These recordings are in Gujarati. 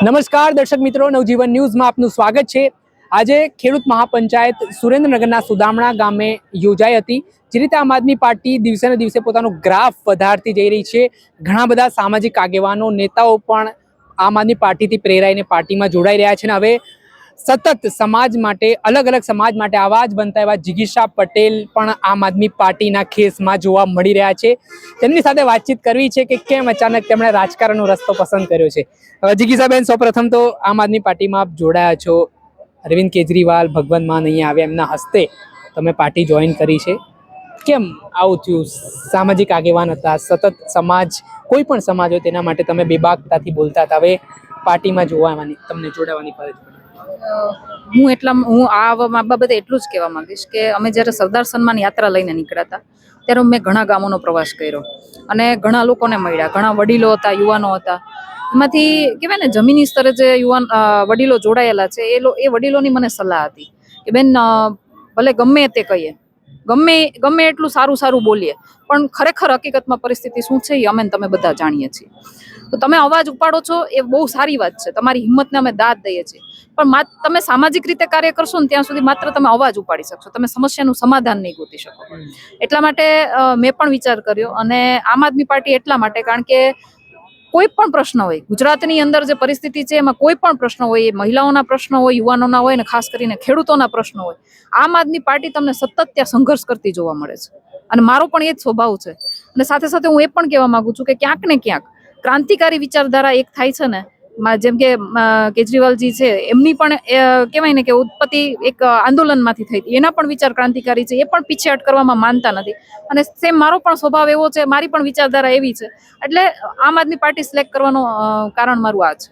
નમસ્કાર, દર્શક મિત્રો, નવજીવન ન્યૂઝમાં આપનું સ્વાગત છે. આજે ખેડૂત મહાપંચાયત સુરેન્દ્રનગરના સુદામણા ગામે યોજાઈ હતી, જે રીતે આમ આદમી પાર્ટી દિવસે ને દિવસે પોતાનો ગ્રાફ વધારતી જઈ રહી છે. ઘણા બધા સામાજિક આગેવાનો, નેતાઓ પણ આમ આદમી પાર્ટીથી પ્રેરાઈને પાર્ટીમાં જોડાઈ રહ્યા છે અને હવે સતત સમાજ માટે, અલગ અલગ સમાજ માટે આવાજ બનતા એવા જિગીશા પટેલ પણ આમ આદમી પાર્ટીના ખેસમાં જોવા મળી રહ્યા છે. તેમની સાથે વાતચીત કરવી છે કે કેમ અચાનક તેમણે રાજકારણનો રસ્તો પસંદ કર્યો છે. જિગીશાબેન, સૌપ્રથમ તો આમ આદમી પાર્ટીમાં આપ જોડાયા છો. અરવિંદ કેજરીવાલ, ભગવંત માન અહીંયા આવ્યા એમના હસ્તે તમે પાર્ટી જોઈન કરી છે. કેમ આવું થયું? સામાજિક આગેવાન હતા, સતત સમાજ, કોઈ પણ સમાજ હોય તેના માટે તમે બેબાકતાથી બોલતા હતા. હવે પાર્ટીમાં જોવાની તમને જોડાવાની ફરજ પડી. હું એટલા હું આ બાબતે એટલું જ કહેવા માંગીશ કે અમે જ્યારે સરદાર સન્માન યાત્રા લઈને નીકળ્યા હતા, ત્યારે મેં ઘણા ગામોનો પ્રવાસ કર્યો. અને ઘણા લોકોને મળ્યા, ઘણા વડીલો હતા, યુવાનો હતા. એમાંથી કહેવાય ને, જમીની સ્તરે જે યુવાન વડીલો જોડાયેલા છે, એ એ વડીલોની મને સલાહ હતી કે બેન ભલે ગમે તે કહીએ, ગમે ગમે એટલું સારું સારું બોલીએ, પણ ખરેખર હકીકતમાં પરિસ્થિતિ શું છે એ અમે તમે બધા જાણીએ છીએ. તો તમે અવાજ ઉપાડો છો એ બહુ સારી વાત છે. તમારી હિંમતને અમે દાદ દઈએ છીએ. પણ તમે સામાજિક રીતે કાર્ય કરશો ને ત્યાં સુધી માત્ર તમે અવાજ ઉપાડી શકશો. તમે સમસ્યાનું સમાધાન નહીં ગોતી શકો. એટલા માટે મેં પણ વિચાર કર્યો અને આમ આદમી પાર્ટી એટલા માટે, કારણ કે કોઈ પણ પ્રશ્ન હોય, ગુજરાતની અંદર જે પરિસ્થિતિ છે એમાં કોઈ પણ પ્રશ્ન હોય, એ મહિલાઓના પ્રશ્ન હોય, યુવાનોના હોય ને ખાસ કરીને ખેડૂતોના પ્રશ્ન હોય, આમ આદમી પાર્ટી તમને સતત ત્યાં સંઘર્ષ કરતી જોવા મળે છે. અને મારો પણ એ જ સ્વભાવ છે. અને સાથે સાથે હું એ પણ કહેવા માંગુ છું કે ક્યાંક ને ક્યાંક ક્રાંતિકારી વિચારધારા એક થાય છે ને? જેમ કે કેજરીવાલજી છે, એમની પણ કહેવાય ને કે ઉત્પત્તિ એક આંદોલનમાંથી થઈ હતી. એના પણ વિચાર ક્રાંતિકારી છે, એ પણ પીછેહટ કરવામાં માનતા નથી. અને સેમ મારો પણ સ્વભાવ એવો છે, મારી પણ વિચારધારા એવી છે. એટલે આમ આદમી પાર્ટી સિલેક્ટ કરવાનું કારણ મારું આ છે.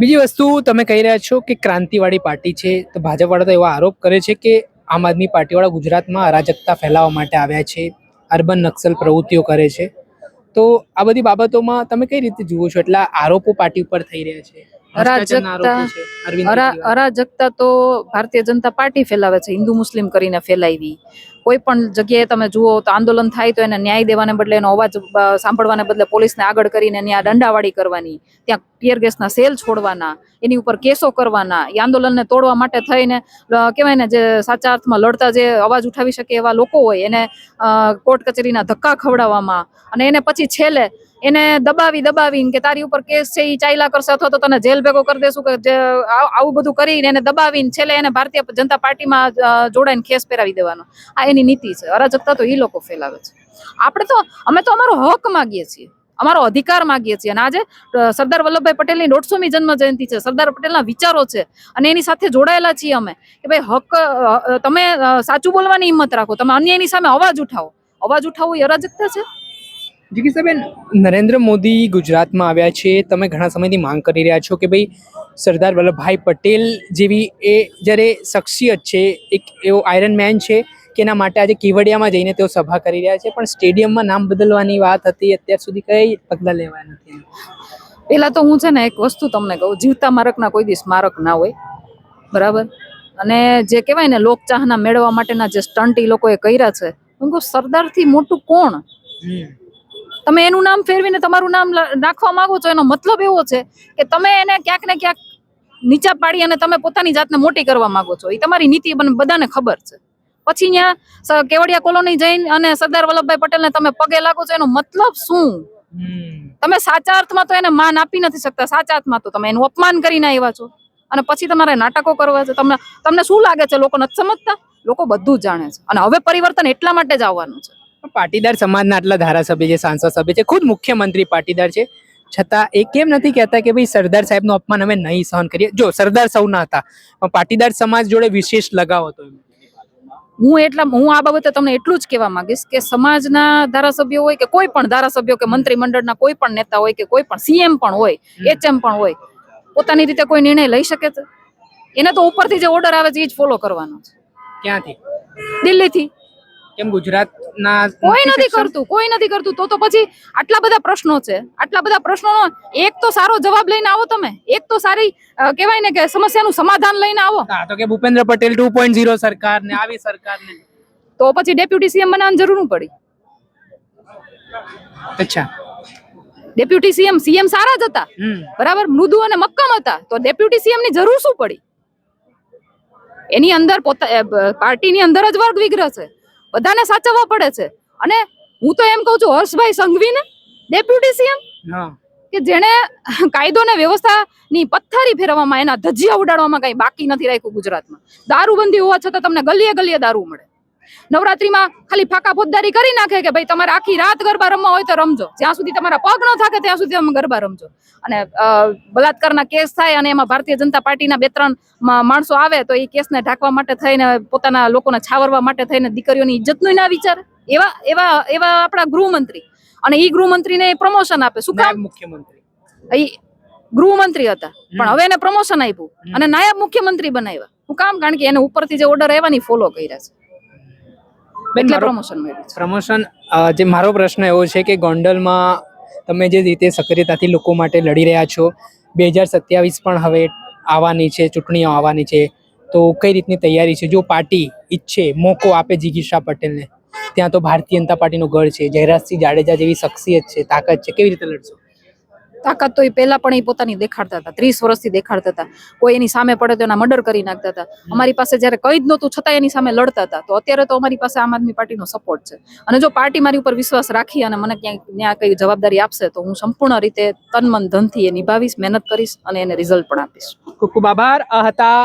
બીજી વસ્તુ તમે કહી રહ્યા છો કે ક્રાંતિવાળી પાર્ટી છે, તો ભાજપવાળા તો એવા આરોપ કરે છે કે આમ આદમી પાર્ટીવાળા ગુજરાતમાં અરાજકતા ફેલાવવા માટે આવ્યા છે, અર્બન નક્સલ પ્રવૃત્તિઓ કરે છે. તો આ બધી બાબતોમાં તમે કઈ રીતે જુઓ છો? એટલા આરોપો પાર્ટી ઉપર થઈ રહ્યા છે. ભ્રષ્ટાચારના આરોપો છે અરવિંદ અરા કેજરીવાલ. અરાજકતા તો ભારતીય જનતા પાર્ટી ફેલાવે છે હિન્દુ મુસ્લિમ કરીને ફેલાવી. કોઈ પણ જગ્યાએ તમે જુઓ તો આંદોલન થાય તો એને ન્યાય દેવાને બદલે એનો અવાજ સાંભળવાને બદલે પોલીસને આગળ કરીને ત્યાં દંડાવાળી કરવાની, ત્યાં ટીયર ગેસના સેલ છોડવાના, એની ઉપર કેસો કરવાના, એ આંદોલનને તોડવા માટે થઈને કહેવાય ને જે સાચા અર્થમાં લડતા જે અવાજ ઉઠાવી શકે એવા લોકો હોય એને કોર્ટ કચેરીના ધક્કા ખવડાવવામાં અને એને પછી છેલ્લે એને દબાવી, દબાવીને કે તારી ઉપર કેસ છે એ ચાયલા કરશે અથવા તો તને જેલ ભેગો કરી દેશું કે આવું બધું કરીને એને દબાવીને છેલ્લે એને ભારતીય જનતા પાર્ટીમાં જોડાઈને ખેસ પહેરાવી દેવાનો. આ એની નીતિ છે. અરાજકતા તો એ લોકો ફેલાવે છે. આપણે તો, અમે તો અમારો હક માગીએ છીએ. અમારો અધિકાર માગીએ છીએ. અને આજે સરદાર વલ્લભભાઈ પટેલની દોઢસોમી જન્મ જયંતિ છે. સરદાર પટેલના વિચારો છે. અને એની સાથે જોડાયેલા છીએ અમે. કે ભાઈ, હક તમે સાચું બોલવાની હિંમત રાખો. તમે અન્યની સામે અવાજ ઉઠાવો. અવાજ ઉઠાવવો એ અરાજકતા છે. જિગીશાબેન નરેન્દ્ર મોદી ગુજરાતમાં આવ્યા છે. તમે ઘણા સમયથી માંગ કરી રહ્યા છો કે ભાઈ સરદાર વલ્લભભાઈ પટેલ જેવી એ જ્યારે શખ્સિયત છે એક એવો આયરન મેન છે કે એના માટે આજે કેવડિયામાં જઈને તેઓ સભા કરી રહ્યા છે. પણ સ્ટેડિયમમાં નામ બદલવાની વાત હતી અત્યાર સુધી કઈ પગલાં લેવા નથી પહેલાં તો હું છે ને એક વસ્તુ તમને કહું જીવતા મારકના કોઈ દી સ્મારક ના હોય. બરાબર? અને જે કહેવાય ને લોકચાહના મેળવવા માટેના જે સ્ટન્ટ એ લોકોએ કર્યા છે હું કહું સરદારથી મોટું કોણ? તમે એનું નામ ફેરવીને તમારું નામ નાખવા માંગો છો એનો મતલબ એવો છે કે તમે એને ક્યાંક ને ક્યાંક નીચા પાડી અને તમે પોતાની જાતને મોટી કરવા માંગો છો. એ તમારી નીતિ બધાને ખબર છે. પછી ત્યાં કેવડિયા કોલોની જઈને અને સરદાર વલ્લભભાઈ પટેલને તમે પગે લાગો છો એનો મતલબ શું? તમે સાચા અર્થમાં તો એને માન આપી નથી શકતા. સાચા અર્થમાં તો તમે એનું અપમાન કરીને આવ્યા છો. અને પછી તમારે નાટકો કરવા છે. તમને તમને શું લાગે છે? લોકો નથી સમજતા? લોકો બધું જાણે છે. અને હવે પરિવર્તન એટલા માટે જ આવવાનું છે. પાટીદાર સમાજના આટલા ધારાસભ્ય છે સાંસદ સભ્ય છે ખુદ મુખ્યમંત્રી પાટીદાર છે. છતાં એ કેમ નથી કહેતા કે ભાઈ સરદાર સાહેબનું અપમાન અમે નહીં સહન કરીએ? જો સરદાર સૌના હતા પણ પાટીદાર સમાજ જોડે વિશેષ લગાવ હતો હું એટલા હું આ બાબતે તમને એટલું જ કહેવા માંગીશ કે સમાજના ધારાસભ્યો હોય કે કોઈ પણ ધારાસભ્યો કે મંત્રીમંડળના કોઈ પણ નેતા હોય કે કોઈ પણ સીએમ પણ હોય એચએમ પણ હોય પોતાની રીતે કોઈ નિર્ણય લઈ શકે છે? એને તો ઉપરથી જે ઓર્ડર આવે છે એ જ ફોલો કરવાનો છે. ક્યાંથી? દિલ્હીથી. કેમ ગુજરાતના કોઈ નથી કરતું કોઈ નથી કરતું. તો તો પછી આટલા બધા પ્રશ્નો છે. આટલા બધા પ્રશ્નોનો એક તો સારો જવાબ લઈને આવો તમે. એક તો સારી કહેવાય ને કે સમસ્યાનું સમાધાન લઈને આવો. હા તો કે Bhupendra Patel two point zero સરકાર ને આવી સરકાર ને તો પછી ડેપ્યુટી સીએમ બનાવવાની જરૂર ન પડી? અચ્છા. ડેપ્યુટી સીએમ સીએમ સારા જ હતા. બરાબર? મૃદુ અને મક્કમ હતા. તો ડેપ્યુટી સીએમની જરૂર શું પડી? એની અંદર પોતા પાર્ટીની અંદર જ વર્ગ વિગ્રહ છે. બધાને સાચવવા પડે છે. અને હું તો એમ કહું છું હર્ષભાઈ સંઘવીને ડેપ્યુટી સીએમ હા. કે જેણે કાયદો ને વ્યવસ્થાની પથ્થરી ફેરવવામાં એના ધજિયા ઉડાડવામાં કઈ બાકી નથી રાખ્યું ગુજરાતમાં. દારૂબંધી હોવા છતાં તમને ગલીએ ગલીએ દારૂ મળે. નવરાત્રીમાં ખાલી ફાકા ફોજદારી કરી નાખે કે ભાઈ તમારે આખી રાત ગરબા રમવા હોય તો રમજો. જ્યાં સુધી તમારા પગ ન થાકે ત્યાં સુધી તમે ગરબા રમજો. અને બલાત્કારના કેસ થાય અને એમાં ભારતીય જનતા પાર્ટીના બે ત્રણ માણસો આવે તો એ કેસને ઢાંકવા માટે થઈને પોતાના લોકોને છાવરવા માટે થઈને દીકરીઓની ઇજ્જતનું ના વિચાર. એવા એવા એવા આપણા ગૃહમંત્રી. અને ઈ ગૃહમંત્રીને પ્રમોશન આપે. શું કામ? મુખ્યમંત્રી. ગૃહમંત્રી હતા. પણ હવે એને પ્રમોશન આપ્યું. અને નાયબ મુખ્યમંત્રી બનાવ્યા. હું કામ? કારણ કે એને ઉપરથી જે ઓર્ડર આવ્યા ફોલો કર્યા છે. એટલે મારો પ્રમોશન મળ્યું પ્રમોશન જે મારો પ્રશ્ન એવો છે કે ગોંડલમાં તમે જે રીતે સક્રિયતાથી લોકો માટે લડી રહ્યા છો બે હજાર સત્યાવીસ પણ હવે આવવાની છે ચૂંટણીઓ આવવાની છે તો કઈ રીતની તૈયારી છે? જો પાર્ટી ઈચ્છે મોકો આપે જિગીશા પટેલને ત્યાં તો ભારતીય જનતા પાર્ટીનું ગઢ છે જયરાજસિંહ જાડેજા જેવી શખ્સિયત છે તાકાત છે કેવી રીતે લડશો? તાકાત તો એ પહેલા પણ એ પોતાની દેખાડતા હતા ત્રીસ વર્ષથી દેખાડતા હતા. કોઈ એની સામે પડે તો એના મર્ડર કરી નાખતા હતા. અમારી પાસે જ્યારે કઈ જ નહોતું છતાં એની સામે લડતા હતા. તો અત્યારે તો અમારી પાસે આમ આદમી પાર્ટીનો સપોર્ટ છે. અને જો પાર્ટી મારી ઉપર વિશ્વાસ રાખી અને મને ક્યાંક ત્યાં કઈ જવાબદારી આપશે તો હું સંપૂર્ણ રીતે તન મન ધનથી એ નિભાવીશ મહેનત કરીશ અને એને રિઝલ્ટ પણ આપીશ. ખૂબ ખૂબ આભાર. આ હતા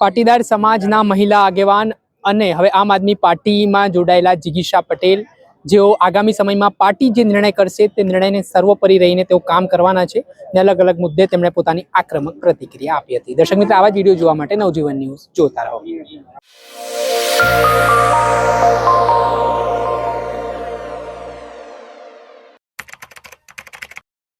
પાટીદાર સમાજના મહિલા આગેવાન અને હવે આમ આદમી પાર્ટીમાં જોડાયેલા જિગીશા પટેલ. જેઓ આગામી સમયમાં પાર્ટી જે નિર્ણય કરશે તે નિર્ણયને સર્વોપરી રહીને તેઓ કામ કરવાના છે અને અલગ અલગ મુદ્દે તેમણે પોતાની આક્રમક પ્રતિક્રિયા આપી હતી. દર્શક મિત્રો, આવા જ વીડિયો જોવા માટે નવજીવન ન્યૂઝ જોતા રહો.